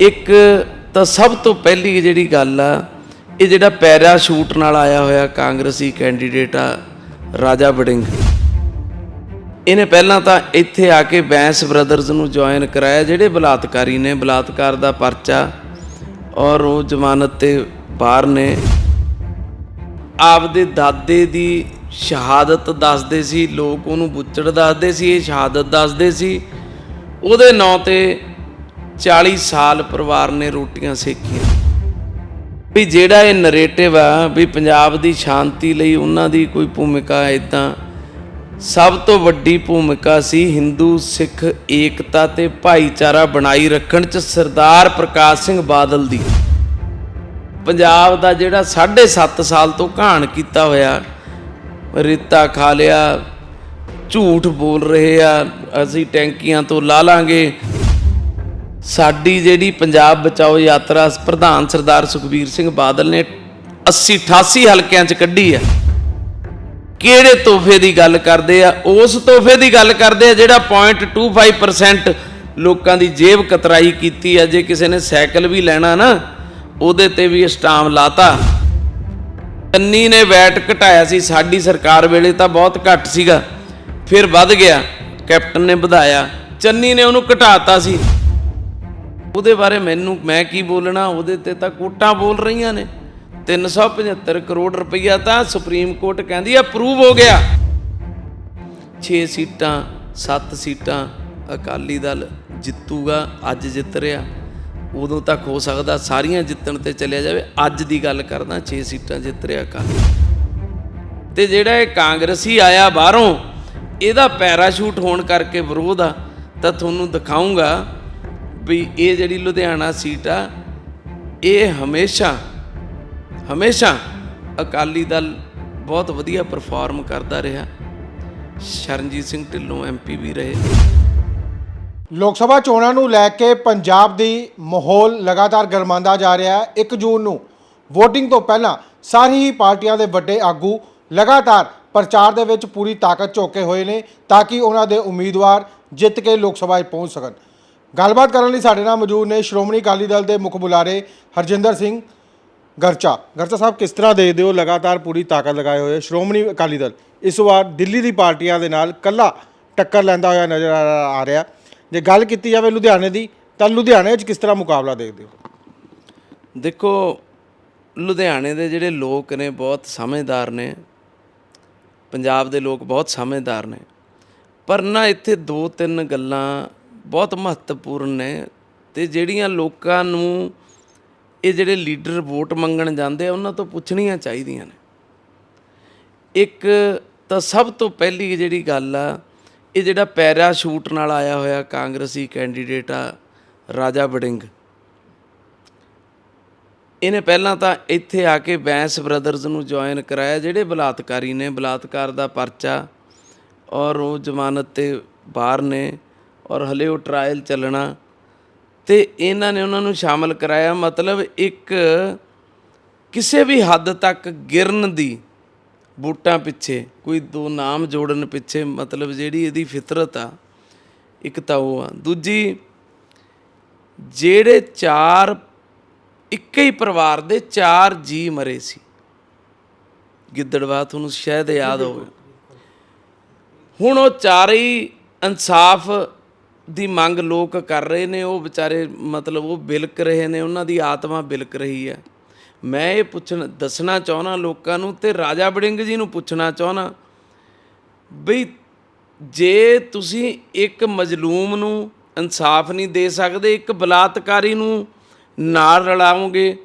ਇੱਕ ਤਾਂ ਸਭ ਤੋਂ ਪਹਿਲੀ ਜਿਹੜੀ ਗੱਲ ਆ, ਇਹ ਜਿਹੜਾ ਪੈਰਾਸ਼ੂਟ ਨਾਲ ਆਇਆ ਹੋਇਆ ਕਾਂਗਰਸੀ ਕੈਂਡੀਡੇਟ ਆ, ਰਾਜਾ ਵੜਿੰਗ। ਇਹਨੇ ਪਹਿਲਾਂ ਤਾਂ ਇੱਥੇ ਆ ਕੇ ਬੈਂਸ ਬ੍ਰਦਰਜ਼ ਨੂੰ ਜੁਆਇਨ ਕਰਾਇਆ, ਜਿਹੜੇ ਬਲਾਤਕਾਰੀ ਨੇ, ਬਲਾਤਕਾਰ ਦਾ ਪਰਚਾ, ਔਰ ਉਹ ਜ਼ਮਾਨਤ ਤੇ ਬਾਹਰ ਨੇ। ਆਪਦੇ ਦਾਦੇ ਦੀ ਸ਼ਹਾਦਤ ਦੱਸਦੇ ਸੀ, ਲੋਕ ਉਹਨੂੰ ਬੁੱਚੜ ਦੱਸਦੇ ਸੀ, ਇਹ ਸ਼ਹਾਦਤ ਦੱਸਦੇ ਸੀ। ਉਹਦੇ ਨਾਂ ਤੇ 40 ਸਾਲ ਪਰਿਵਾਰ ਨੇ ਰੋਟੀਆਂ ਸੇਕੀਆਂ। ਵੀ ਜਿਹੜਾ ਇਹ ਨਰੇਟਿਵ ਆ, ਵੀ ਪੰਜਾਬ ਦੀ ਸ਼ਾਂਤੀ ਲਈ ਉਹਨਾਂ ਦੀ ਕੋਈ ਭੂਮਿਕਾ ਇਦਾਂ ਸਭ ਤੋਂ ਵੱਡੀ ਭੂਮਿਕਾ ਸੀ ਹਿੰਦੂ, ਸਿੱਖ, ਏਕਤਾ ਤੇ ਭਾਈਚਾਰਾ ਬਣਾਈ ਰੱਖਣ ਚ ਸਰਦਾਰ ਪ੍ਰਕਾਸ਼ ਸਿੰਘ ਬਾਦਲ ਦੀ। ਪੰਜਾਬ ਦਾ ਜਿਹੜਾ 7.5 ਸਾਲ ਤੋਂ ਘਾਣ ਕੀਤਾ ਹੋਇਆ, ਰੇਤਾ ਖਾ ਲਿਆ, ਝੂਠ ਬੋਲ ਰਹੇ ਆ, ਅਸੀਂ ਟੈਂਕੀਆਂ ਤੋਂ ਲਾ ਲਾਂਗੇ। ਸਾਡੀ ਜਿਹੜੀ ਪੰਜਾਬ ਬਚਾਓ ਯਾਤਰਾ ਪ੍ਰਧਾਨ ਸਰਦਾਰ ਸੁਖਬੀਰ ਸਿੰਘ ਬਾਦਲ ਨੇ 80 88 ਹਲਕਿਆਂ 'ਚ ਕੱਢੀ ਆ। ਕਿਹੜੇ ਤੋਹਫੇ ਦੀ ਗੱਲ ਕਰਦੇ ਆ? ਉਸ ਤੋਹਫੇ ਦੀ ਗੱਲ ਕਰਦੇ ਆ ਜਿਹੜਾ 0.25% ਲੋਕਾਂ ਦੀ ਜੇਬ ਕਤਰਾਈ ਕੀਤੀ ਆ। ਜੇ ਕਿਸੇ ਨੇ ਸਾਈਕਲ ਵੀ ਲੈਣਾ ਨਾ, ਉਹਦੇ ਤੇ ਵੀ ਸਟਾਮ ਲਾਤਾ। ਚੰਨੀ ਨੇ ਵੈਟ ਘਟਾਇਆ ਸੀ। ਸਾਡੀ ਸਰਕਾਰ ਵੇਲੇ ਤਾਂ ਬਹੁਤ ਘੱਟ ਸੀਗਾ। ਫਿਰ ਵੱਧ ਗਿਆ। ਕੈਪਟਨ ਨੇ ਵਧਾਇਆ। ਚੰਨੀ ਨੇ ਉਹਨੂੰ ਘਟਾਤਾ ਸੀ। ਉਹਦੇ ਬਾਰੇ ਮੈਨੂੰ, ਮੈਂ ਕੀ ਬੋਲਣਾ? ਉਹਦੇ ਤੇ ਤਾਂ ਕੋਟਾਂ ਬੋਲ ਰਹੀਆਂ ਨੇ। 375 ਕਰੋੜ ਰੁਪਈਆ ਤਾਂ ਸੁਪਰੀਮ ਕੋਰਟ ਕਹਿੰਦੀ ਅਪਰੂਵ ਹੋ ਗਿਆ। 6 ਸੀਟਾਂ 7 ਸੀਟਾਂ ਅਕਾਲੀ ਦਲ ਜਿੱਤੂਗਾ, ਅੱਜ ਜਿੱਤ ਰਿਹਾ। ਉਦੋਂ ਤੱਕ ਹੋ ਸਕਦਾ ਸਾਰੀਆਂ ਜਿੱਤਣ ਤੇ ਚੱਲਿਆ ਜਾਵੇ। ਅੱਜ ਦੀ ਗੱਲ ਕਰਦਾ 6 ਸੀਟਾਂ ਜਿੱਤ ਰਿਹਾ ਅਕਾਲੀ ਤੇ ਜਿਹੜਾ ਇਹ ਕਾਂਗਰਸੀ ਆਇਆ ਬਾਹਰੋਂ, ਇਹਦਾ ਪੈਰਾਸ਼ੂਟ ਹੋਣ ਕਰਕੇ ਵਿਰੋਧ ਆ। ਤਾਂ ਤੁਹਾਨੂੰ ਦਿਖਾਉਂਗਾ ਵੀ ਇਹ ਜਿਹੜੀ ਲੁਧਿਆਣਾ ਸੀਟ ਆ, ਇਹ ਹਮੇਸ਼ਾ ਹਮੇਸ਼ਾ ਅਕਾਲੀ ਦਲ ਬਹੁਤ ਵਧੀਆ ਪਰਫਾਰਮ ਕਰਦਾ ਰਿਹਾ। ਸ਼ਰਨਜੀਤ ਸਿੰਘ ਢਿੱਲੋਂ ਐਮਪੀ ਵੀ ਰਹੇ। ਲੋਕ ਸਭਾ ਚੋਣਾਂ ਨੂੰ ਲੈ ਕੇ ਪੰਜਾਬ ਦੀ ਮਾਹੌਲ ਲਗਾਤਾਰ ਗਰਮਾਉਂਦਾ ਜਾ ਰਿਹਾ ਹੈ। 1 ਜੂਨ ਨੂੰ VOTING ਤੋਂ ਪਹਿਲਾਂ ਸਾਰੀ ਹੀ ਪਾਰਟੀਆਂ ਦੇ ਵੱਡੇ ਆਗੂ ਲਗਾਤਾਰ ਪ੍ਰਚਾਰ ਦੇ ਵਿੱਚ ਪੂਰੀ ਤਾਕਤ ਝੋਕੇ ਹੋਏ ਨੇ ਤਾਂ ਕਿ ਉਹਨਾਂ ਦੇ ਉਮੀਦਵਾਰ ਜਿੱਤ ਕੇ ਲੋਕ ਸਭਾ 'ਚ ਪਹੁੰਚ ਸਕਣ। ਗੱਲਬਾਤ ਕਰਨ ਲਈ ਸਾਡੇ ਨਾਲ ਮੌਜੂਦ ਨੇ ਸ਼੍ਰੋਮਣੀ ਅਕਾਲੀ ਦਲ ਦੇ ਮੁੱਖ ਬੁਲਾਰੇ ਹਰਜਿੰਦਰ ਸਿੰਘ ਗਰਚਾ। ਗਰਚਾ ਸਾਹਿਬ, ਕਿਸ ਤਰ੍ਹਾਂ ਦੇਖਦੇ ਹੋ? ਲਗਾਤਾਰ ਪੂਰੀ ਤਾਕਤ ਲਗਾਏ ਹੋਏ ਸ਼੍ਰੋਮਣੀ ਅਕਾਲੀ ਦਲ। ਇਸ ਵਾਰ ਦਿੱਲੀ ਦੀ ਪਾਰਟੀਆਂ ਦੇ ਨਾਲ ਕੱਲਾ ਟੱਕਰ ਲੈਂਦਾ ਹੋਇਆ ਨਜ਼ਰ ਆ ਆ ਰਿਹਾ। ਜੇ ਗੱਲ ਕੀਤੀ ਜਾਵੇ ਲੁਧਿਆਣੇ ਦੀ, ਤਾਂ ਲੁਧਿਆਣੇ 'ਚ ਕਿਸ ਤਰ੍ਹਾਂ ਮੁਕਾਬਲਾ ਦੇਖਦੇ ਹੋ? ਦੇਖੋ, ਲੁਧਿਆਣੇ ਦੇ ਜਿਹੜੇ ਲੋਕ ਨੇ, ਬਹੁਤ ਸਮਝਦਾਰ ਨੇ। ਪੰਜਾਬ ਦੇ ਲੋਕ ਬਹੁਤ ਸਮਝਦਾਰ ਨੇ। ਪਰ ਨਾ ਇੱਥੇ ਦੋ ਤਿੰਨ ਗੱਲਾਂ ਬਹੁਤ ਮਹੱਤਵਪੂਰਨ ਨੇ ਤੇ ਜਿਹੜੀਆਂ ਲੋਕਾਂ ਨੂੰ ਇਹ ਜਿਹੜੇ ਲੀਡਰ ਵੋਟ ਮੰਗਣ ਜਾਂਦੇ ਆ, ਉਹਨਾਂ ਤੋਂ ਪੁੱਛਣੀਆਂ ਚਾਹੀਦੀਆਂ ਨੇ। ਇੱਕ ਤਾਂ ਸਭ ਤੋਂ ਪਹਿਲੀ ਜਿਹੜੀ ਗੱਲ ਆ, ਇਹ ਜਿਹੜਾ ਪੈਰਾਸ਼ੂਟ ਨਾਲ ਆਇਆ ਹੋਇਆ ਕਾਂਗਰਸੀ ਕੈਂਡੀਡੇਟ ਆ, ਰਾਜਾ ਵੜਿੰਗ। ਇਹਨੇ ਪਹਿਲਾਂ ਤਾਂ ਇੱਥੇ ਆ ਕੇ ਬੈਂਸ ਬ੍ਰਦਰਜ਼ ਨੂੰ ਜੁਆਇਨ ਕਰਾਇਆ, ਜਿਹੜੇ ਬਲਾਤਕਾਰੀ ਨੇ, ਬਲਾਤਕਾਰ ਦਾ ਪਰਚਾ ਔਰ ਉਹ ਜ਼ਮਾਨਤ ਤੇ ਬਾਹਰ ਨੇ। ਔਰ ਹਲੇ ਉਹ ਟ੍ਰਾਇਲ ਚੱਲਣਾ। ਤੇ ਇਹਨਾਂ ਨੇ ਉਹਨਾਂ ਨੂੰ ਸ਼ਾਮਲ ਕਰਾਇਆ। ਮਤਲਬ ਇੱਕ ਕਿਸੇ ਵੀ ਹੱਦ ਤੱਕ ਗਿਰਨ ਦੀ ਬੂਟਾਂ ਪਿੱਛੇ, ਕੋਈ ਦੋ ਨਾਮ ਜੋੜਨ ਪਿੱਛੇ, ਮਤਲਬ ਜਿਹੜੀ ਇਹਦੀ ਫਿਤਰਤ ਆ, ਇੱਕ ਤਾਂ ਉਹ ਆ। ਦੂਜੀ, ਜਿਹੜੇ ਚਾਰ, ਇੱਕ ਹੀ ਪਰਿਵਾਰ ਦੇ ਚਾਰ ਜੀ ਮਰੇ ਸੀ। ਗਿੱਦੜਵਾ ਤੁਹਾਨੂੰ ਸ਼ਾਇਦ ਯਾਦ ਹੋਵੇ। ਹੁਣ ਉਹ ਚਾਰੇ ਇਨਸਾਫ ਦੀ ਮੰਗ ਲੋਕ ਕਰ ਰਹੇ ਨੇ, ਉਹ ਵਿਚਾਰੇ ਮਤਲਬ ਉਹ ਬਿਲਕ ਰਹੇ ਨੇ, ਉਹਨਾਂ ਦੀ ਆਤਮਾ ਬਿਲਕ ਰਹੀ ਹੈ। ਮੈਂ ਇਹ ਪੁੱਛਣ, ਦੱਸਣਾ ਚਾਹਣਾ ਲੋਕਾਂ ਨੂੰ ਤੇ ਰਾਜਾ ਬੜਿੰਗ ਜੀ ਨੂੰ ਪੁੱਛਣਾ ਚਾਹਣਾ ਬਈ ਜੇ ਤੁਸੀਂ ਇੱਕ ਮਜਲੂਮ ਨੂੰ ਇਨਸਾਫ ਨਹੀਂ ਦੇ ਸਕਦੇ, ਇੱਕ ਬਲਾਤਕਾਰੀ ਨੂੰ ਨਾਲ ਰਲਾਓਗੇ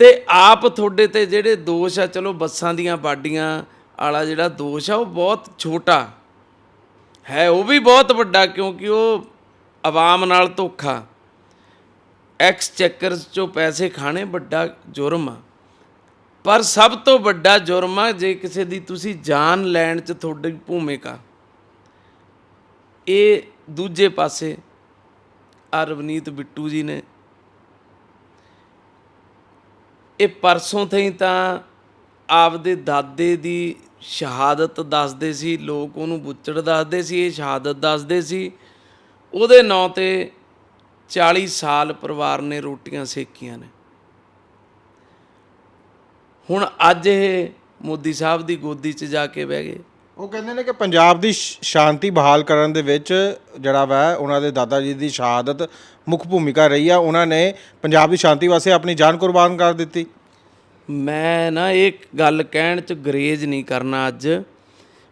ਤੇ ਆਪ ਤੁਹਾਡੇ ਤੇ ਜਿਹੜੇ ਦੋਸ਼ ਆ, ਚਲੋ ਬੱਸਾਂ ਦੀਆਂ ਬਾਡੀਆਂ ਵਾਲਾ ਜਿਹੜਾ ਦੋਸ਼ ਆ, ਉਹ ਬਹੁਤ ਛੋਟਾ ਹੈ, ਉਹ ਵੀ ਬਹੁਤ ਵੱਡਾ ਕਿਉਂਕਿ ਉਹ ਆਵਾਮ ਨਾਲ ਧੋਖਾ। ਐਕਸ ਚੈਕਰਸ ਚੋਂ ਪੈਸੇ ਖਾਣੇ ਵੱਡਾ ਜੁਰਮ ਆ। ਪਰ ਸਭ ਤੋਂ ਵੱਡਾ ਜੁਰਮ ਆ ਜੇ ਕਿਸੇ ਦੀ ਤੁਸੀਂ ਜਾਨ ਲੈਣ 'ਚ ਤੁਹਾਡੀ ਭੂਮਿਕਾ। ਇਹ ਦੂਜੇ ਪਾਸੇ ਆ ਰਵਨੀਤ ਬਿੱਟੂ ਜੀ ਨੇ। ਇਹ ਪਰਸੋਂ ਥਈ ਤਾਂ ਆਪਦੇ ਦਾਦੇ ਦੀ ਸ਼ਹਾਦਤ ਦੱਸਦੇ ਸੀ, ਲੋਕ ਉਹਨੂੰ ਬੁੱਚੜ ਦੱਸਦੇ ਸੀ, ਇਹ ਸ਼ਹਾਦਤ ਦੱਸਦੇ ਸੀ। ਉਹਦੇ ਨਾਂ ਤੇ 40 ਸਾਲ ਪਰਿਵਾਰ ਨੇ ਰੋਟੀਆਂ ਸੇਕੀਆਂ ਨੇ। ਹੁਣ ਅੱਜ ਇਹ ਮੋਦੀ ਸਾਹਿਬ ਦੀ ਗੋਦੀ 'ਚ ਜਾ ਕੇ ਬਹਿ ਗਏ। ਉਹ ਕਹਿੰਦੇ ਨੇ ਕਿ ਪੰਜਾਬ ਦੀ ਸ਼ਾਂਤੀ ਬਹਾਲ ਕਰਨ ਦੇ ਵਿੱਚ ਜਿਹੜਾ ਵਾ ਉਹਨਾਂ ਦੇ ਦਾਦਾ ਜੀ ਦੀ ਸ਼ਹਾਦਤ ਮੁੱਖ ਭੂਮਿਕਾ ਰਹੀ ਆ। ਉਹਨਾਂ ਨੇ ਪੰਜਾਬ ਦੀ ਸ਼ਾਂਤੀ ਵਾਸਤੇ ਆਪਣੀ ਜਾਨ ਕੁਰਬਾਨ ਕਰ ਦਿੱਤੀ। ਮੈਂ ਨਾ ਇਹ ਗੱਲ ਕਹਿਣ 'ਚ ਗਰੇਜ ਨਹੀਂ ਕਰਨਾ ਅੱਜ।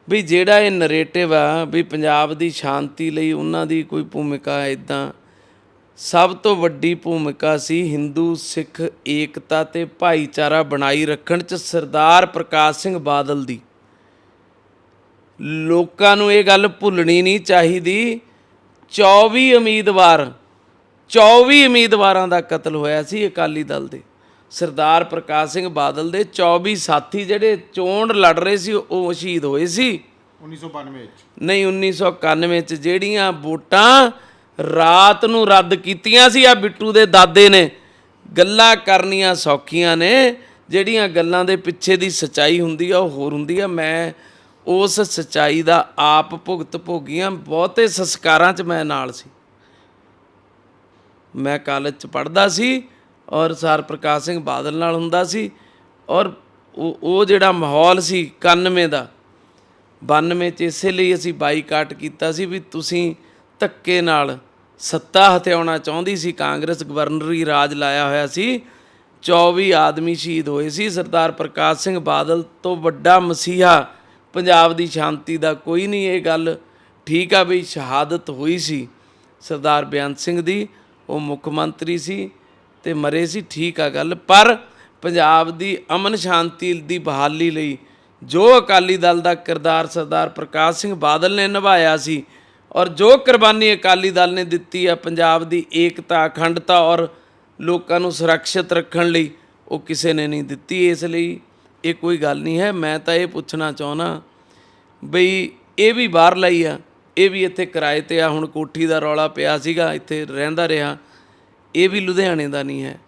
ਵੀ ਜਿਹੜਾ ਇਹ ਨਰੇਟਿਵ ਆ ਵੀ ਪੰਜਾਬ ਦੀ ਸ਼ਾਂਤੀ ਲਈ ਉਹਨਾਂ ਦੀ ਕੋਈ ਭੂਮਿਕਾ ਇਦਾਂ ਸਭ ਤੋਂ ਵੱਡੀ ਭੂਮਿਕਾ ਸੀ ਹਿੰਦੂ, ਸਿੱਖ, ਏਕਤਾ ਤੇ ਭਾਈਚਾਰਾ ਬਣਾਈ ਰੱਖਣ 'ਚ ਸਰਦਾਰ ਪ੍ਰਕਾਸ਼ ਸਿੰਘ ਬਾਦਲ ਦੀ। ਲੋਕਾਂ ਨੂੰ ਇਹ ਗੱਲ ਭੁੱਲਣੀ ਨਹੀਂ ਚਾਹੀਦੀ 24 ਉਮੀਦਵਾਰ 24 ਉਮੀਦਵਾਰਾਂ ਦਾ ਕਤਲ ਹੋਇਆ ਸੀ ਅਕਾਲੀ ਦਲ ਦੇ। ਸਰਦਾਰ ਪ੍ਰਕਾਸ਼ ਸਿੰਘ ਬਾਦਲ ਦੇ 24 ਸਾਥੀ ਜਿਹੜੇ ਚੋਣ ਲੜ ਰਹੇ ਸੀ ਉਹ ਸ਼ਹੀਦ ਹੋਏ ਸੀ। 1992 ਵਿੱਚ। ਨਹੀਂ 1991 ਚ ਜਿਹੜੀਆਂ ਵੋਟਾਂ ਰਾਤ ਨੂੰ ਰੱਦ ਕੀਤੀਆਂ ਸੀ ਆ ਬਿੱਟੂ ਦੇ ਦਾਦੇ ਨੇ। ਗੱਲਾਂ ਕਰਨੀਆਂ ਸੌਖੀਆਂ ਨੇ। ਜਿਹੜੀਆਂ ਗੱਲਾਂ ਦੇ ਪਿੱਛੇ ਦੀ ਸਚਾਈ ਹੁੰਦੀ ਆ ਉਹ ਹੋਰ ਹੁੰਦੀ ਆ। ਮੈਂ ਉਸ ਸਚਾਈ ਦਾ ਆਪ ਭੁਗਤ ਭੋਗੀਆਂ। ਬਹੁਤੇ ਸੰਸਕਾਰਾਂ 'ਚ ਮੈਂ ਨਾਲ ਸੀ। ਮੈਂ ਕਾਲਜ 'ਚ ਪੜ੍ਹਦਾ ਸੀ। ਔਰ ਸਰ ਪ੍ਰਕਾਸ਼ ਸਿੰਘ ਬਾਦਲ ਨਾਲ ਹੁੰਦਾ ਸੀ ਔਰ ਉਹ ਉਹ ਜਿਹੜਾ ਮਾਹੌਲ ਸੀ 91 ਦਾ 92 ਚ ਇਸੇ ਲਈ ਅਸੀਂ ਬਾਈਕਾਟ ਕੀਤਾ ਸੀ ਵੀ ਤੁਸੀਂ ਧੱਕੇ ਨਾਲ ਸੱਤਾ ਹਥਿਆਉਣਾ ਚਾਹੁੰਦੀ ਸੀ। ਕਾਂਗਰਸ ਗਵਰਨਰੀ ਰਾਜ ਲਾਇਆ ਹੋਇਆ ਸੀ। 24 ਆਦਮੀ ਸ਼ਹੀਦ ਹੋਏ ਸੀ। ਸਰਦਾਰ ਪ੍ਰਕਾਸ਼ ਸਿੰਘ ਬਾਦਲ ਤੋਂ ਵੱਡਾ ਮਸੀਹਾ ਪੰਜਾਬ ਦੀ ਸ਼ਾਂਤੀ ਦਾ ਕੋਈ ਨਹੀਂ, ਇਹ ਗੱਲ ਠੀਕ ਆ ਵੀ ਸ਼ਹਾਦਤ ਹੋਈ ਸੀ। ਸਰਦਾਰ ਬੇਅੰਤ ਸਿੰਘ ਦੀ, ਉਹ ਮੁੱਖ ਮੰਤਰੀ ਸੀ। ਤੇ ਮਰੇ ਸੀ, ਠੀਕ ਆ ਗੱਲ। ਪਰ ਪੰਜਾਬ ਦੀ ਅਮਨ ਸ਼ਾਂਤੀ ਦੀ ਬਹਾਲੀ ਲਈ ਜੋ ਅਕਾਲੀ ਦਲ ਦਾ ਕਿਰਦਾਰ ਸਰਦਾਰ ਪ੍ਰਕਾਸ਼ ਸਿੰਘ ਬਾਦਲ ਨੇ ਨਿਭਾਇਆ ਸੀ ਔਰ ਜੋ ਕੁਰਬਾਨੀ ਅਕਾਲੀ ਦਲ ਨੇ ਦਿੱਤੀ ਆ ਪੰਜਾਬ ਦੀ ਏਕਤਾ, ਅਖੰਡਤਾ ਔਰ ਲੋਕਾਂ ਨੂੰ ਸੁਰੱਖਿਅਤ ਰੱਖਣ ਲਈ, ਉਹ ਕਿਸੇ ਨੇ ਨਹੀਂ ਦਿੱਤੀ ਇਸ ਲਈ। ਇਹ ਕੋਈ ਗੱਲ ਨਹੀਂ ਹੈ। ਮੈਂ ਤਾਂ ਇਹ ਪੁੱਛਣਾ ਚਾਹੁੰਦਾ ਬਈ ਇਹ ਵੀ ਬਾਹਰ ਲਈ ਆ। ਇਹ ਵੀ ਇੱਥੇ ਕਿਰਾਏ ਤੇ ਆ। ਹੁਣ ਕੋਠੀ ਦਾ ਰੌਲਾ ਪਿਆ ਸੀਗਾ, ਇੱਥੇ ਰਹਿੰਦਾ ਰਿਹਾ। ਇਹ ਵੀ ਲੁਧਿਆਣੇ ਦਾ ਨਹੀਂ ਹੈ।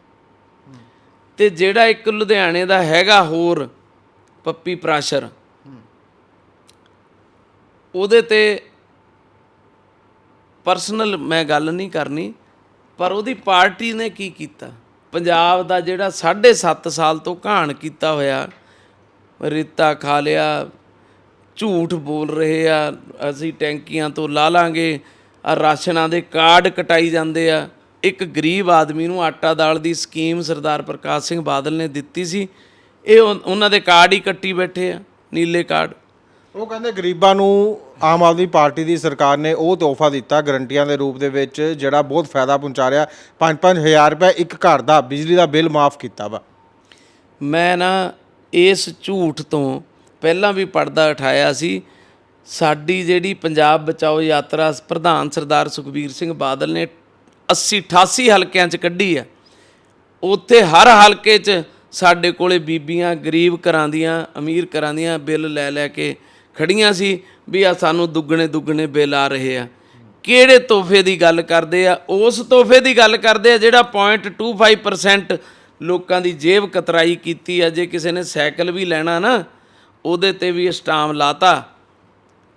ਤੇ ਜਿਹੜਾ ਇੱਕ ਲੁਧਿਆਣੇ ਦਾ ਹੈਗਾ ਹੋਰ ਪੱਪੀ ਪ੍ਰਾਸ਼ਰ, ਉਹਦੇ ਤੇ ਪਰਸਨਲ ਮੈਂ ਗੱਲ ਨਹੀਂ ਕਰਨੀ, ਪਰ ਉਹਦੀ ਪਾਰਟੀ ਨੇ ਕੀ ਕੀਤਾ? ਪੰਜਾਬ ਦਾ ਜਿਹੜਾ 7.5 ਸਾਲ ਤੋਂ ਘਾਣ ਕੀਤਾ ਹੋਇਆ, ਰੇਤਾ ਖਾ ਲਿਆ, ਝੂਠ ਬੋਲ ਰਹੇ ਆ, ਅਸੀਂ ਟੈਂਕੀਆਂ ਤੋਂ ਲਾ ਲਾਂਗੇ ਆ ਰਾਸ਼ਨਾਂ ਦੇ ਕਾਰਡ ਕਟਾਈ ਜਾਂਦੇ ਆ। ਇੱਕ ਗਰੀਬ ਆਦਮੀ ਨੂੰ ਆਟਾ ਦਾਲ ਦੀ ਸਕੀਮ ਸਰਦਾਰ ਪ੍ਰਕਾਸ਼ ਸਿੰਘ ਬਾਦਲ ਨੇ ਦਿੱਤੀ ਸੀ। ਇਹ ਉਹ- ਉਹਨਾਂ ਦੇ ਕਾਰਡ ਹੀ ਕੱਟੀ ਬੈਠੇ ਆ ਨੀਲੇ ਕਾਰਡ। ਉਹ ਕਹਿੰਦੇ ਗਰੀਬਾਂ ਨੂੰ ਆਮ ਆਦਮੀ ਪਾਰਟੀ ਦੀ ਸਰਕਾਰ ਨੇ ਉਹ ਤੋਹਫਾ ਦਿੱਤਾ ਗਰੰਟੀਆਂ ਦੇ ਰੂਪ ਦੇ ਵਿੱਚ ਜਿਹੜਾ ਬਹੁਤ ਫਾਇਦਾ ਪਹੁੰਚਾ ਰਿਹਾ। 5-5000 ਰੁਪਏ ਇੱਕ ਘਰ ਦਾ ਬਿਜਲੀ ਦਾ ਬਿੱਲ ਮਾਫ ਕੀਤਾ ਵਾ। ਮੈਂ ਨਾ ਇਸ ਝੂਠ ਤੋਂ ਪਹਿਲਾਂ ਵੀ ਪਰਦਾ ਉਠਾਇਆ ਸੀ। ਸਾਡੀ ਜਿਹੜੀ ਪੰਜਾਬ ਬਚਾਓ ਯਾਤਰਾ ਪ੍ਰਧਾਨ ਸਰਦਾਰ ਸੁਖਬੀਰ ਸਿੰਘ ਬਾਦਲ ਨੇ 80 88 ਹਲਕਿਆਂ 'ਚ ਕੱਢੀ ਆ। ਉੱਥੇ ਹਰ ਹਲਕੇ 'ਚ ਸਾਡੇ ਕੋਲੇ ਬੀਬੀਆਂ, ਗਰੀਬ ਘਰਾਂ ਦੀਆਂ, ਅਮੀਰ ਘਰਾਂ ਦੀਆਂ ਬਿੱਲ ਲੈ ਲੈ ਕੇ ਖੜੀਆਂ ਸੀ ਵੀ ਆ ਸਾਨੂੰ ਦੁੱਗਣੇ ਦੁੱਗਣੇ ਬਿੱਲ ਆ ਰਹੇ ਆ। ਕਿਹੜੇ ਤੋਹਫੇ ਦੀ ਗੱਲ ਕਰਦੇ ਆ? ਉਸ ਤੋਹਫੇ ਦੀ ਗੱਲ ਕਰਦੇ ਆ ਜਿਹੜਾ 0.25% ਲੋਕਾਂ ਦੀ ਜੇਬ ਕਤਰਾਈ ਕੀਤੀ ਆ। ਜੇ ਕਿਸੇ ਨੇ ਸਾਈਕਲ ਵੀ ਲੈਣਾ ਨਾ, ਉਹਦੇ ਤੇ ਵੀ ਸਟਾਮ ਲਾਤਾ।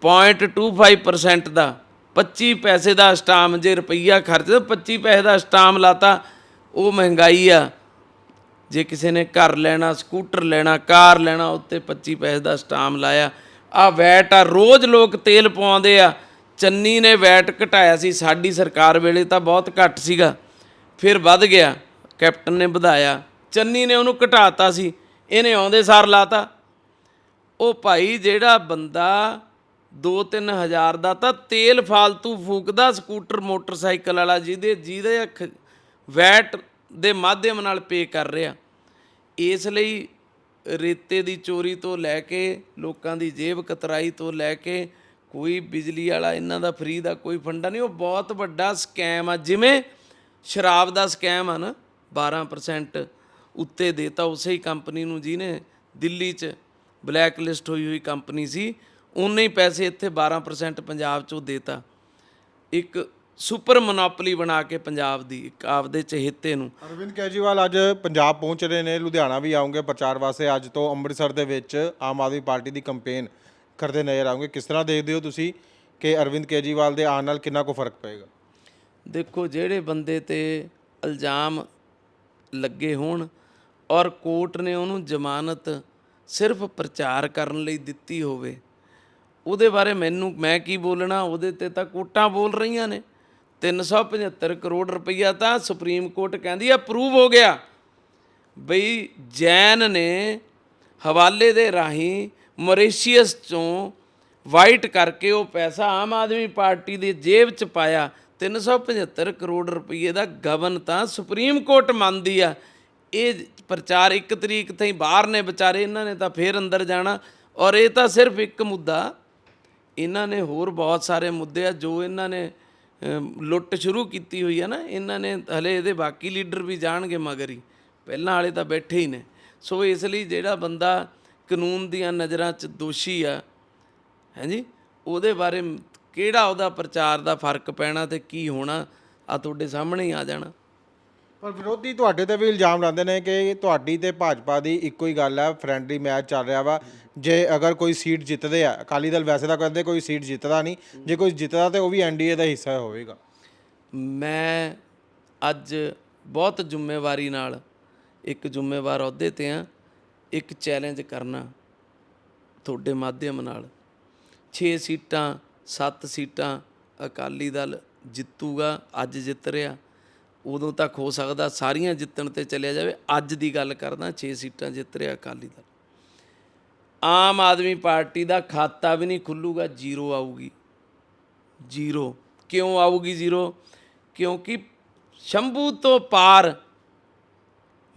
0.25% ਦਾ 25 ਪੈਸੇ ਦਾ ਸਟਾਮ ਜੇ ਰੁਪਈਆ ਖਰਚਦਾ 25 ਪੈਸੇ ਦਾ ਸਟਾਮ ਲਾਤਾ, ਉਹ ਮਹਿੰਗਾਈ ਆ। ਜੇ ਕਿਸੇ ਨੇ ਘਰ ਲੈਣਾ, ਸਕੂਟਰ ਲੈਣਾ, ਕਾਰ ਲੈਣਾ, ਉੱਤੇ 25 ਪੈਸੇ ਦਾ ਸਟਾਮ ਲਾਇਆ। ਆ ਵੈਟ ਆ, ਰੋਜ਼ ਲੋਕ ਤੇਲ ਪਵਾਉਂਦੇ ਆ। ਚੰਨੀ ਨੇ ਵੈਟ ਘਟਾਇਆ ਸੀ, ਸਾਡੀ ਸਰਕਾਰ ਵੇਲੇ ਤਾਂ ਬਹੁਤ ਘੱਟ ਸੀਗਾ। ਫਿਰ ਵੱਧ ਗਿਆ, ਕੈਪਟਨ ਨੇ ਵਧਾਇਆ। ਚੰਨੀ ਨੇ ਉਹਨੂੰ ਘਟਾਤਾ ਸੀ, ਇਹਨੇ ਆਉਂਦੇ ਸਾਰ ਲਾਤਾ। ਉਹ ਭਾਈ ਜਿਹੜਾ ਬੰਦਾ 2-3 ਹਜ਼ਾਰ ਦਾ ਤਾਂ ਤੇਲ ਫਾਲਤੂ ਫੂਕਦਾ ਸਕੂਟਰ, ਮੋਟਰਸਾਈਕਲ ਵਾਲਾ ਜਿਹਦੇ ਜਿਹਦੇ ਖ- ਵੈਟ ਦੇ ਮਾਧਿਅਮ ਨਾਲ ਪੇ ਕਰ ਰਿਹਾ। ਇਸ ਲਈ ਰੇਤੇ ਦੀ ਚੋਰੀ ਤੋਂ ਲੈ ਕੇ, ਲੋਕਾਂ ਦੀ ਜੇਬ ਕਤਰਾਈ ਤੋਂ ਲੈ ਕੇ, ਕੋਈ ਬਿਜਲੀ ਵਾਲਾ, ਇਹਨਾਂ ਦਾ ਫ੍ਰੀ ਦਾ ਕੋਈ ਫੰਡਾ ਨਹੀਂ, ਉਹ ਬਹੁਤ ਵੱਡਾ ਸਕੈਮ ਆ। ਜਿਵੇਂ ਸ਼ਰਾਬ ਦਾ ਸਕੈਮ ਆ ਨਾ 12% ਉੱਤੇ ਦੇਤਾ, ਉਸੇ ਹੀ ਕੰਪਨੀ ਨੂੰ ਜਿਹਨੇ ਦਿੱਲੀ 'ਚ ਬਲੈਕ ਲਿਸਟ ਹੋਈ ਹੋਈ ਕੰਪਨੀ ਸੀ ਉਨੇ ਹੀ ਪੈਸੇ ਇੱਥੇ 12% ਪੰਜਾਬ 'ਚੋਂ ਦੇਤਾ। ਇੱਕ ਸੁਪਰ ਮੋਨੋਪੋਲੀ ਬਣਾ ਕੇ ਪੰਜਾਬ ਦੀ ਇੱਕ ਆਪਦੇ ਚਹੇਤੇ ਨੂੰ। ਅਰਵਿੰਦ ਕੇਜਰੀਵਾਲ ਅੱਜ ਪੰਜਾਬ ਪਹੁੰਚ ਰਹੇ ਨੇ ਲੁਧਿਆਣਾ ਵੀ ਆਉਂਗੇ ਪ੍ਰਚਾਰ ਵਾਸਤੇ। ਅੱਜ ਤੋਂ ਅੰਮ੍ਰਿਤਸਰ ਦੇ ਵਿੱਚ ਆਮ ਆਦਮੀ ਪਾਰਟੀ ਦੀ ਕੰਪੇਨ ਕਰਦੇ ਨਜ਼ਰ ਆਉਂਗੇ ਕਿਸ ਤਰ੍ਹਾਂ ਦੇਖਦੇ ਹੋ ਤੁਸੀਂ ਕਿ ਅਰਵਿੰਦ ਕੇਜਰੀਵਾਲ ਦੇ ਆਉਣ ਨਾਲ ਕਿੰਨਾ ਕੁ ਫ਼ਰਕ ਪਏਗਾ? ਦੇਖੋ ਜਿਹੜੇ ਬੰਦੇ ਤੇ ਇਲਜ਼ਾਮ ਲੱਗੇ ਹੋਣ ਔਰ ਕੋਰਟ ਨੇ ਉਹਨੂੰ ਜ਼ਮਾਨਤ ਸਿਰਫ ਪ੍ਰਚਾਰ ਕਰਨ ਲਈ ਦਿੱਤੀ ਹੋਵੇ ਉਹਦੇ ਬਾਰੇ ਮੈਨੂੰ, ਮੈਂ ਕੀ ਬੋਲਣਾ, ਉਹਦੇ ਤੇ ਤਾਂ ਕੋਟਾਂ ਬੋਲ ਰਹੀਆਂ ਨੇ। 375 ਕਰੋੜ ਰੁਪਈਆ ਤਾਂ ਸੁਪਰੀਮ ਕੋਰਟ ਕਹਿੰਦੀ ਆ ਅਪਰੂਵ ਹੋ ਗਿਆ। ਬਈ ਜੈਨ ਨੇ ਹਵਾਲੇ ਦੇ ਰਾਹੀਂ ਮੌਰੀਸ਼ੀਅਸ ਚੋਂ ਵਾਈਟ ਕਰਕੇ ਉਹ ਪੈਸਾ ਆਮ ਆਦਮੀ ਪਾਰਟੀ ਦੀ ਜੇਬ 'ਚ ਪਾਇਆ। 375 ਕਰੋੜ ਰੁਪਏ ਦਾ ਗਵਨ ਤਾਂ ਸੁਪਰੀਮ ਕੋਰਟ ਮੰਨਦੀ ਆ। ਇਹ ਪ੍ਰਚਾਰ ਇੱਕ ਤਰੀਕ ਤਾਈਂ ਬਾਹਰ ਨੇ ਵਿਚਾਰੇ, ਇਹਨਾਂ ਨੇ ਤਾਂ ਫੇਰ ਅੰਦਰ ਜਾਣਾ। ਔਰ ਇਹ ਤਾਂ ਸਿਰਫ ਇੱਕ ਮੁੱਦਾ ਇਹਨਾਂ ਨੇ ਹੋਰ ਬਹੁਤ ਸਾਰੇ ਮੁੱਦੇ ਆ ਜੋ ਇਹਨਾਂ ਨੇ ਲੁੱਟ ਸ਼ੁਰੂ ਕੀਤੀ ਹੋਈ ਹੈ ਨਾ, ਇਹਨਾਂ ਨੇ ਹਲੇ ਇਹਦੇ ਬਾਕੀ ਲੀਡਰ ਵੀ ਜਾਣਗੇ ਮਗਰ ਹੀ, ਪਹਿਲਾਂ ਵਾਲੇ ਤਾਂ ਬੈਠੇ ਹੀ ਨੇ। ਸੋ ਇਸ ਲਈ ਜਿਹੜਾ ਬੰਦਾ ਕਾਨੂੰਨ ਦੀਆਂ ਨਜ਼ਰਾਂ 'ਚ ਦੋਸ਼ੀ ਆ ਹਾਂਜੀ ਉਹਦੇ ਬਾਰੇ ਕਿਹੜਾ ਉਹਦਾ ਪ੍ਰਚਾਰ ਦਾ ਫ਼ਰਕ ਪੈਣਾ ਤੇ ਕੀ ਹੋਣਾ ਆ ਤੁਹਾਡੇ ਸਾਹਮਣੇ ਹੀ ਆ ਜਾਣਾ। ਪਰ ਵਿਰੋਧੀ ਤੁਹਾਡੇ ਤੇ ਵੀ ਇਲਜ਼ਾਮ ਲਾਉਂਦੇ ਨੇ ਕਿ ਤੁਹਾਡੀ ਤੇ ਭਾਜਪਾ ਦੀ ਇੱਕੋ ਹੀ ਗੱਲ ਹੈ ਫਰੈਂਡਲੀ ਮੈਚ ਚੱਲ ਰਿਹਾ ਵਾ। ਜੇ ਅਗਰ ਕੋਈ ਸੀਟ ਜਿੱਤਦੇ ਆ, ਅਕਾਲੀ ਦਲ ਵੈਸੇ ਤਾਂ ਕਹਿੰਦੇ ਕੋਈ ਸੀਟ ਜਿੱਤਦਾ ਨਹੀਂ, ਜੇ ਕੋਈ ਜਿੱਤਦਾ ਤੇ ਉਹ ਵੀ ਐਨਡੀਏ ਦਾ ਹਿੱਸਾ ਹੋਵੇਗਾ। ਮੈਂ ਅੱਜ ਬਹੁਤ ਜ਼ਿੰਮੇਵਾਰੀ ਨਾਲ ਇੱਕ ਜ਼ਿੰਮੇਵਾਰ ਅਹੁਦੇ ਤੇ ਆ, ਇੱਕ ਚੈਲੰਜ ਕਰਨਾ ਤੁਹਾਡੇ ਮਾਧਿਅਮ ਨਾਲ। 6 ਸੀਟਾਂ 7 ਸੀਟਾਂ ਅਕਾਲੀ ਦਲ ਜਿੱਤੂਗਾ, ਅੱਜ ਜਿੱਤ ਰਿਹਾ। ਉਦੋਂ ਤੱਕ ਹੋ ਸਕਦਾ ਸਾਰੀਆਂ ਜਿੱਤਣ ਤੇ ਚਲਿਆ ਜਾਵੇ। ਅੱਜ ਦੀ ਗੱਲ ਕਰਦਾ 6 ਸੀਟਾਂ ਜਿੱਤ ਰਿਹਾ ਅਕਾਲੀ ਦਲ। ਆਮ ਆਦਮੀ ਪਾਰਟੀ ਦਾ ਖਾਤਾ ਵੀ ਨਹੀਂ ਖੁੱਲੂਗਾ, ਜ਼ੀਰੋ ਆਊਗੀ। ਜ਼ੀਰੋ। ਕਿਉਂ ਆਊਗੀ ਜ਼ੀਰੋ? ਕਿਉਂਕਿ ਸ਼ੰਭੂ ਤੋਂ ਪਾਰ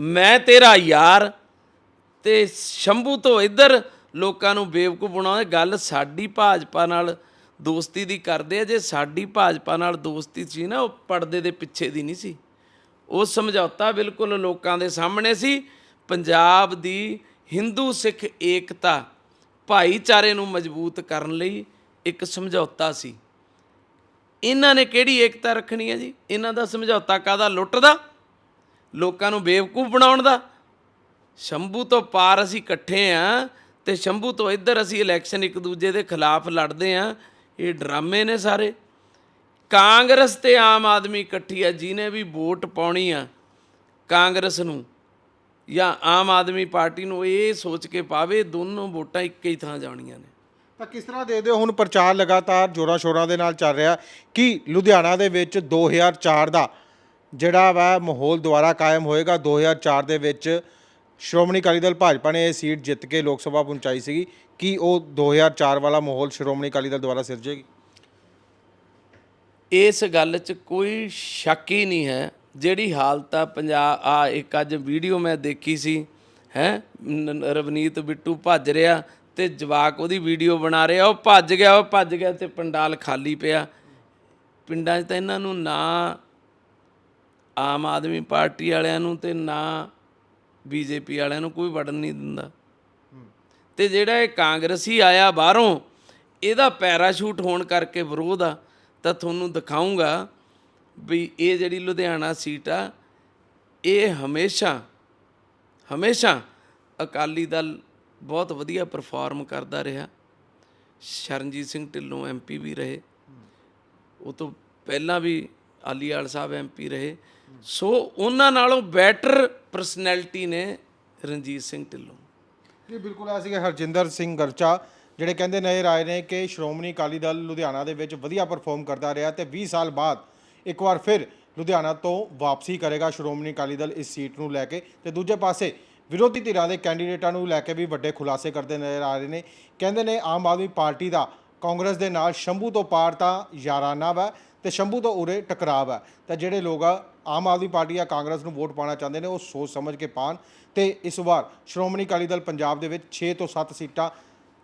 ਮੈਂ ਤੇਰਾ ਯਾਰ ਤੇ ਸ਼ੰਭੂ ਤੋਂ ਇੱਧਰ ਲੋਕਾਂ ਨੂੰ ਬੇਵਕੂਫ ਬਣਾਉਂਦੇ ਗੱਲ ਸਾਡੀ ਭਾਜਪਾ ਨਾਲ ਦੋਸਤੀ ਦੀ ਕਰਦੇ ਆ, ਜੇ ਸਾਡੀ ਭਾਜਪਾ ਨਾਲ ਦੋਸਤੀ ਸੀ ਨਾ, ਉਹ ਪਰਦੇ ਦੇ ਪਿੱਛੇ ਦੀ ਨਹੀਂ ਸੀ। ਉਹ ਸਮਝੌਤਾ ਬਿਲਕੁਲ ਲੋਕਾਂ ਦੇ ਸਾਹਮਣੇ ਸੀ। ਪੰਜਾਬ ਦੀ ਹਿੰਦੂ ਸਿੱਖ ਏਕਤਾ ਭਾਈਚਾਰੇ ਨੂੰ ਮਜ਼ਬੂਤ ਕਰਨ ਲਈ ਇੱਕ ਸਮਝੌਤਾ ਸੀ। ਇਹਨਾਂ ਨੇ ਕਿਹੜੀ ਏਕਤਾ ਰੱਖਣੀ ਹੈ ਜੀ? ਇਹਨਾਂ ਦਾ ਸਮਝੌਤਾ ਕਾਦਾ ਲੁੱਟ ਦਾ? ਲੋਕਾਂ ਨੂੰ ਬੇਵਕੂਫ ਬਣਾਉਣ ਦਾ? ਸ਼ੰਭੂ ਤੋਂ ਪਾਰ ਅਸੀਂ ਇਕੱਠੇ ਆ ਤੇ ਸ਼ੰਭੂ ਤੋਂ ਇੱਧਰ ਅਸੀਂ ਇਲੈਕਸ਼ਨ ਇੱਕ ਦੂਜੇ ਦੇ ਖਿਲਾਫ ਲੜਦੇ ਆ। ਇਹ ਡਰਾਮੇ ਨੇ ਸਾਰੇ। ਕਾਂਗਰਸ ਤੇ ਆਮ ਆਦਮੀ ਇਕੱਠੀ ਆ, ਜਿਹਨੇ ਵੀ ਵੋਟ ਪਾਉਣੀ ਆ, ਕਾਂਗਰਸ ਨੂੰ ਜਾਂ ਆਮ ਆਦਮੀ ਪਾਰਟੀ ਨੂੰ ਇਹ ਸੋਚ ਕੇ ਪਾਵੇ, ਦੋਨੋਂ ਵੋਟਾਂ ਇੱਕ ਹੀ ਥਾਂ ਜਾਣੀਆਂ ਨੇ। ਤਾਂ ਕਿਸ ਤਰ੍ਹਾਂ ਦੇ ਦਿਓ ਹੁਣ ਪ੍ਰਚਾਰ ਲਗਾਤਾਰ ਜੋਰਾਂ ਸ਼ੋਰਾਂ ਦੇ ਨਾਲ ਚੱਲ ਰਿਹਾ? ਕਿ ਲੁਧਿਆਣਾ ਦੇ ਵਿੱਚ 2004 ਦਾ ਜਿਹੜਾ ਵਾ ਮਾਹੌਲ ਦੁਆਰਾ ਕਾਇਮ ਹੋਏਗਾ 2004 ਦੇ ਵਿੱਚ ਸ਼੍ਰੋਮਣੀ ਅਕਾਲੀ ਦਲ ਭਾਜਪਾ ਨੇ ਇਹ ਸੀਟ ਜਿੱਤ ਕੇ ਲੋਕ ਸਭਾ ਪਹੁੰਚਾਈ ਸੀਗੀ। ਕਿ ਉਹ 2004 ਵਾਲਾ ਮਾਹੌਲ ਸ਼੍ਰੋਮਣੀ ਅਕਾਲੀ ਦਲ ਦੁਆਰਾ ਸਿਰਜੇਗੀ? ਇਸ ਗੱਲ 'ਚ ਕੋਈ ਸ਼ੱਕ ਹੀ ਨਹੀਂ ਹੈ। ਜਿਹੜੀ ਹਾਲਤ ਆ ਪੰਜਾਬ ਆ ਇੱਕ ਅੱਜ ਵੀਡੀਓ ਮੈਂ ਦੇਖੀ ਸੀ, ਹੈ? ਰਵਨੀਤ ਬਿੱਟੂ ਭੱਜ ਰਿਹਾ ਤੇ ਜਵਾਕ ਉਹਦੀ ਵੀਡੀਓ ਬਣਾ ਰਿਹਾ, ਉਹ ਭੱਜ ਗਿਆ, ਉਹ ਭੱਜ ਗਿਆ ਤੇ ਪੰਡਾਲ ਖਾਲੀ ਪਿਆ। ਪਿੰਡਾਂ 'ਚ ਤਾਂ ਇਹਨਾਂ ਨੂੰ ਨਾ ਆਮ ਆਦਮੀ ਪਾਰਟੀ ਵਾਲਿਆਂ ਨੂੰ ਤੇ ਨਾ ਬੀਜੇਪੀ ਵਾਲਿਆਂ ਨੂੰ ਕੋਈ ਵੜਨ ਨਹੀਂ ਦਿੰਦਾ। ਤੇ ਜਿਹੜਾ ਇਹ ਕਾਂਗਰਸੀ ਆਇਆ ਬਾਹਰੋਂ, ਇਹਦਾ ਪੈਰਾਸ਼ੂਟ ਹੋਣ ਕਰਕੇ ਵਿਰੋਧ ਆ, ਤਾਂ ਤੁਹਾਨੂੰ ਦਿਖਾਉਂਗਾ ਵੀ ਇਹ ਜਿਹੜੀ ਲੁਧਿਆਣਾ ਸੀਟ ਆ, ਇਹ ਹਮੇਸ਼ਾ ਹਮੇਸ਼ਾ ਅਕਾਲੀ ਦਲ ਬਹੁਤ ਵਧੀਆ ਪਰਫਾਰਮ ਕਰਦਾ ਰਿਹਾ। ਸ਼ਰਨਜੀਤ ਸਿੰਘ ਢਿੱਲੋਂ ਐਮਪੀ ਵੀ ਰਹੇ। ਉਹ ਤੋਂ ਪਹਿਲਾਂ ਵੀ ਆਲੀਆਲ ਸਾਹਿਬ ਐਮਪੀ ਰਹੇ। ਸੋ ਉਹਨਾਂ ਨਾਲੋਂ ਬੈਟਰ ਪਰਸਨੈਲਿਟੀ ਨੇ ਰਣਜੀਤ ਸਿੰਘ ਢਿੱਲੋਂ। ਜੀ, ਬਿਲਕੁਲ ਆ ਸੀਗੇ ਹਰਜਿੰਦਰ ਸਿੰਘ ਗਰਚਾ, ਜਿਹੜੇ ਕਹਿੰਦੇ ਨਜ਼ਰ ਆਏ ਨੇ ਕਿ ਸ਼੍ਰੋਮਣੀ ਅਕਾਲੀ ਦਲ ਲੁਧਿਆਣਾ ਦੇ ਵਿੱਚ ਵਧੀਆ ਪਰਫਾਰਮ ਕਰਦਾ ਰਿਹਾ ਤੇ 20 ਸਾਲ ਬਾਅਦ ਇੱਕ ਵਾਰ ਫਿਰ ਲੁਧਿਆਣਾ ਤੋਂ ਵਾਪਸੀ ਕਰੇਗਾ ਸ਼੍ਰੋਮਣੀ ਅਕਾਲੀ ਦਲ ਇਸ ਸੀਟ ਨੂੰ ਲੈ ਕੇ ਤੇ ਦੂਜੇ ਪਾਸੇ ਵਿਰੋਧੀ ਧਿਰਾਂ ਦੇ ਕੈਂਡੀਡੇਟਾਂ ਨੂੰ ਲੈ ਕੇ ਵੀ ਵੱਡੇ ਖੁਲਾਸੇ ਕਰਦੇ ਨਜ਼ਰ ਆ ਰਹੇ ਨੇ। ਕਹਿੰਦੇ ਨੇ ਆਮ ਆਦਮੀ ਪਾਰਟੀ ਦਾ ਕਾਂਗਰਸ ਦੇ ਨਾਲ ਸ਼ੰਭੂ ਤੋਂ ਪਾਰ ਤਾਂ ਯਾਰਾਨਾ ਵਾ ਤੇ ਸ਼ੰਭੂ ਤੋਂ ਉਰੇ ਟਕਰਾਵ ਹੈ। ਤਾਂ ਜਿਹੜੇ ਲੋਕ ਆ, ਆਮ ਆਦਮੀ ਪਾਰਟੀ ਜਾਂ ਕਾਂਗਰਸ ਨੂੰ ਵੋਟ ਪਾਉਣਾ ਚਾਹੁੰਦੇ ਨੇ, ਉਹ ਸੋਚ ਸਮਝ ਕੇ ਪਾਣ ਤੇ ਇਸ ਵਾਰ ਸ਼੍ਰੋਮਣੀ ਅਕਾਲੀ ਦਲ ਪੰਜਾਬ ਦੇ ਵਿੱਚ 6 ਤੋਂ 7 ਸੀਟਾਂ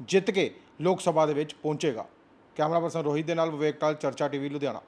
ਜਿੱਤ ਕੇ ਲੋਕ ਸਭਾ ਦੇ ਵਿੱਚ ਪਹੁੰਚੇਗਾ। ਕੈਮਰਾ ਪਰਸਨ ਰੋਹਿਤ ਦੇ ਨਾਲ ਵਿਵੇਕ ਟਾਲ, ਚਰਚਾ ਟੀਵੀ, ਲੁਧਿਆਣਾ।